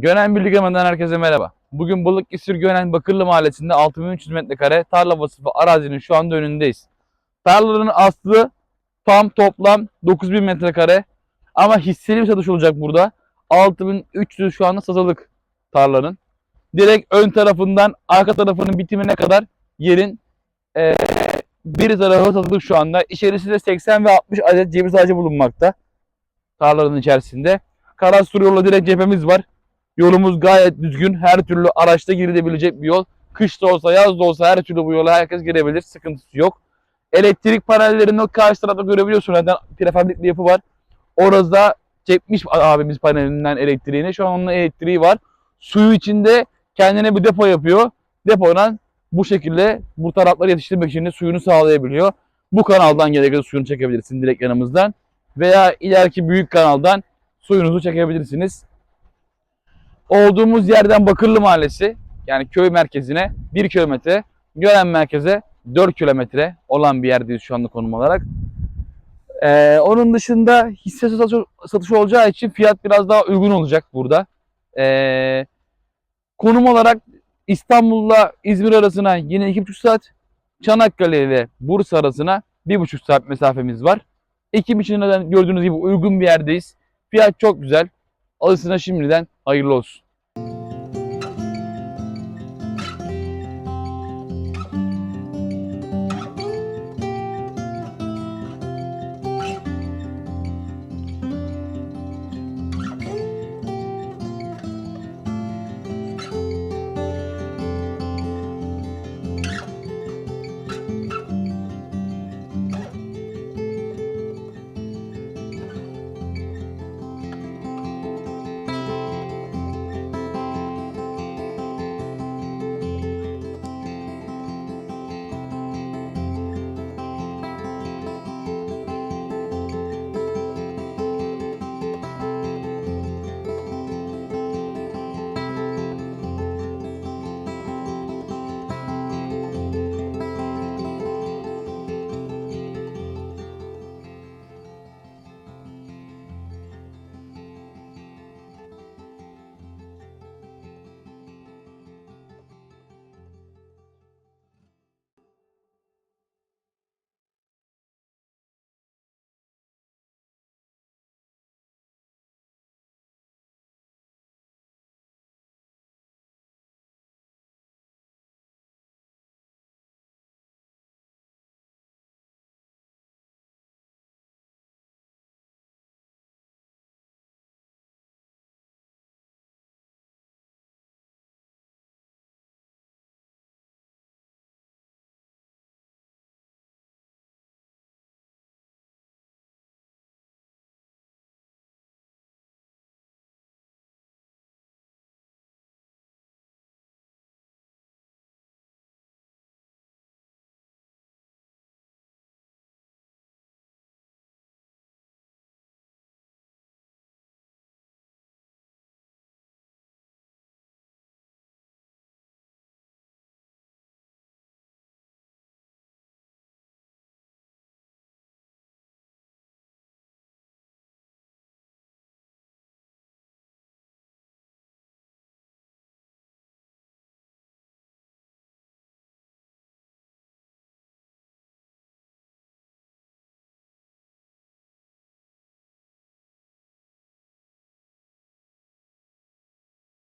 Gönen Birliği'nden herkese merhaba. Bugün Balıkesir Gönen Bakırlı Mahallesi'nde 6300 metrekare tarla vasıfı arazinin şu anda önündeyiz. Tarlaların aslı tam toplam 9000 metrekare ama hisseli bir satış olacak burada. 6300 şu anda satılık tarlanın. Direkt ön tarafından arka tarafının bitimine kadar yerin eee bir tarafı satılık şu anda. İçerisinde 80 ve 60 adet ceviz ağacı bulunmakta. Tarlanın içerisinde. Karasur yolla direkt cephemiz var. Yolumuz gayet düzgün. Her türlü araçta girilebilecek bir yol. Kış da olsa yaz da olsa her türlü bu yola herkes girebilir. Sıkıntısı yok. Elektrik panellerinin o karşı tarafta görebiliyorsun. Zaten prefabrik yapı var. Orada çekmiş abimiz panelinden elektriğini. Şu an onun elektriği var. Suyu içinde kendine bir depo yapıyor. Depodan bu şekilde bu tarafları yetiştirmek için de suyunu sağlayabiliyor. Bu kanaldan gerekirse suyunu çekebilirsin direkt yanımızdan. Veya ileriki büyük kanaldan suyunuzu çekebilirsiniz. Olduğumuz yerden Bakırlı Mahallesi yani köy merkezine 1 kilometre, Gören merkeze 4 kilometre olan bir yerdeyiz şu anda konum olarak. Ee, onun dışında hisse satışı, olacağı için fiyat biraz daha uygun olacak burada. Ee, konum olarak İstanbul'la İzmir arasına yine 2,5 saat, Çanakkale ile Bursa arasına 1,5 saat mesafemiz var. Ekim için gördüğünüz gibi uygun bir yerdeyiz. Fiyat çok güzel. Alısına şimdiden hayırlı olsun.